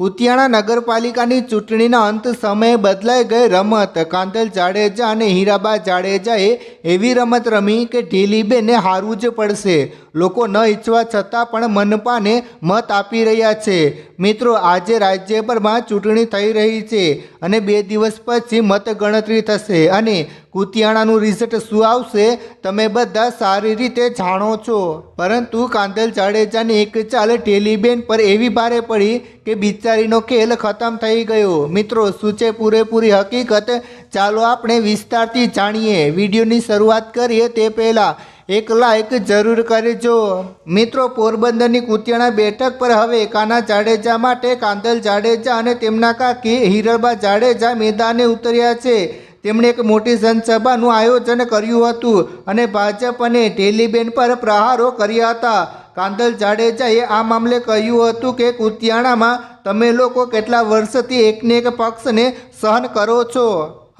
કુતિયાણા નગરપાલિકાની ચૂંટણીના અંત સમયે બદલાઈ ગઈ રમત. કાંતલ જાડેજા અને હીરાબા જાડેજાએ એવી રમત રમી કે ઢીલીબેને હારવું જ પડશે. લોકો ન ઈચ્છવા છતાં પણ મનપાને મત આપી રહ્યા છે. મિત્રો, આજે રાજ્યભરમાં ચૂંટણી થઈ રહી છે અને બે દિવસ પછી મતગણતરી થશે અને કુતિયાણાનું રિઝલ્ટ શું આવશે તમે બધા સારી રીતે જાણો છો. પરંતુ કાંદલ જાડેજાની એક ચાલ ટેલીબેન પર એવી ભારે પડી કે બિચારીનો ખેલ ખતમ થઈ ગયો. મિત્રો, શું છે પૂરેપૂરી હકીકત? ચાલો આપણે વિસ્તારથી જાણીએ. વિડીયોની શરૂઆત કરીએ તે પહેલાં એક લાઈક જરૂર કરજો. મિત્રો, પોરબંદરની કુતિયાણા બેઠક પર હવે કાના જાડેજા માટે કાંદલ જાડેજા અને તેમના કાકી હિરલબા જાડેજા મેદાને ઉતર્યા છે. તેમણે એક મોટી જનસભાનું આયોજન કર્યું હતું અને ભાજપ અને ઢેલીબેન પર પ્રહારો કર્યા હતા. કાંદલ જાડેજાએ આ મામલે કહ્યું હતું કે, કુતિયાણામાં તમે લોકો કેટલા વર્ષથી એકને એક પક્ષને સહન કરો છો?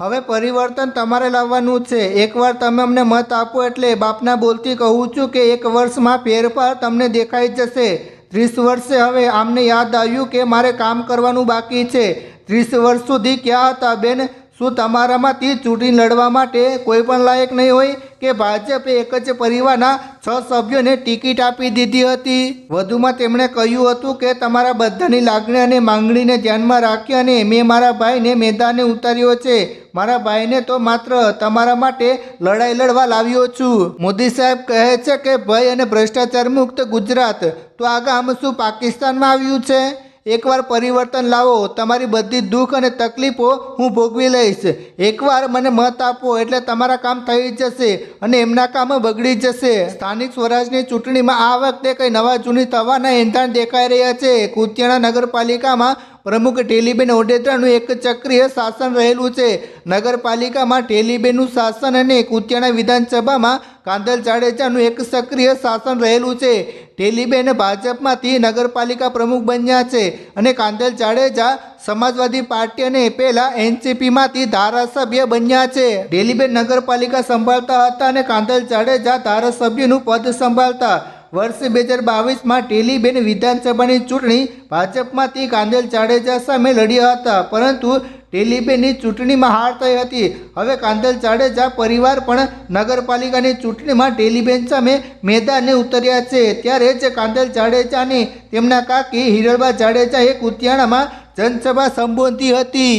હવે પરિવર્તન તમારે લાવવાનું છે. એકવાર તમે અમને મત આપો એટલે બાપના બોલતી કહું છું કે એક વર્ષમાં ફેરફાર તમને દેખાઈ જશે. ત્રીસ વર્ષે હવે આમને યાદ આવ્યું કે મારે કામ કરવાનું બાકી છે. ત્રીસ વર્ષ સુધી ક્યાં હતા બેન? શું તમારામાંથી ચૂંટણી લડવા માટે કોઈ પણ લાયક નહીં હોય? કે ભાજપે એક જ પરિવારના છ સભ્યોને ટિકિટ આપી દીધી હતી. વધુમાં તેમણે કહ્યું હતું કે, તમારા બધાની લાગણી અને માંગણીને ધ્યાનમાં રાખી અને મેં મારા ભાઈને મેદાને ઉતાર્યો છે. મારા ભાઈને તો માત્ર તમારા માટે લડાઈ લડવા લાવ્યો છું. મોદી સાહેબ કહે છે કે, ભય અને ભ્રષ્ટાચાર મુક્ત ગુજરાત. તો આ ગામ શું પાકિસ્તાનમાં આવ્યું છે? એકવાર પરિવર્તન લાવો, તમારી બધી દુઃખ અને તકલીફો હું ભોગવી લઈશ. એકવાર મને મત આપો એટલે તમારા કામ થઈ જશે અને એમના કામ બગડી જશે. સ્થાનિક સ્વરાજની ચૂંટણીમાં આ વખતે કંઈ નવા જૂની થવાના એંધાણ દેખાઈ રહ્યા છે. કુતિયાણા નગરપાલિકામાં પ્રમુખ ટેલીબેન ઓડેદરાનું એક ચક્રીય શાસન રહેલું છે. નગરપાલિકામાં ટેલીબેનનું શાસન અને કુતિયાણા વિધાનસભામાં કાંદલ જાડેજાનું એક સક્રિય શાસન રહેલું છે. ટેલીબેન ભાજપમાંથી નગરપાલિકા પ્રમુખ બન્યા છે અને કાંદલ જાડેજા સમાજવાદી પાર્ટી અને પહેલા એનસીપીમાંથી ધારાસભ્ય બન્યા છે. ટેલીબેન નગરપાલિકા સંભાળતા હતા અને કાંદલ જાડેજા ધારાસભ્યનું પદ સંભાળતા વર્ષ બે હજાર બાવીસમાં ટેલીબેન વિધાનસભાની ચૂંટણી ભાજપમાંથી કાંદેલ જાડેજા સામે લડ્યા હતા, પરંતુ ટેલીબેનની ચૂંટણીમાં હાર થઈ હતી. હવે કાંદલ જાડેજા પરિવાર પણ નગરપાલિકાની ચૂંટણીમાં ટેલીબેન સામે મેદાને ઉતર્યા છે. ત્યારે જ કાંદલ જાડેજાની તેમના કાકી હિરલબા જાડેજાએ કુતિયાણામાં જનસભા સંબોધી હતી.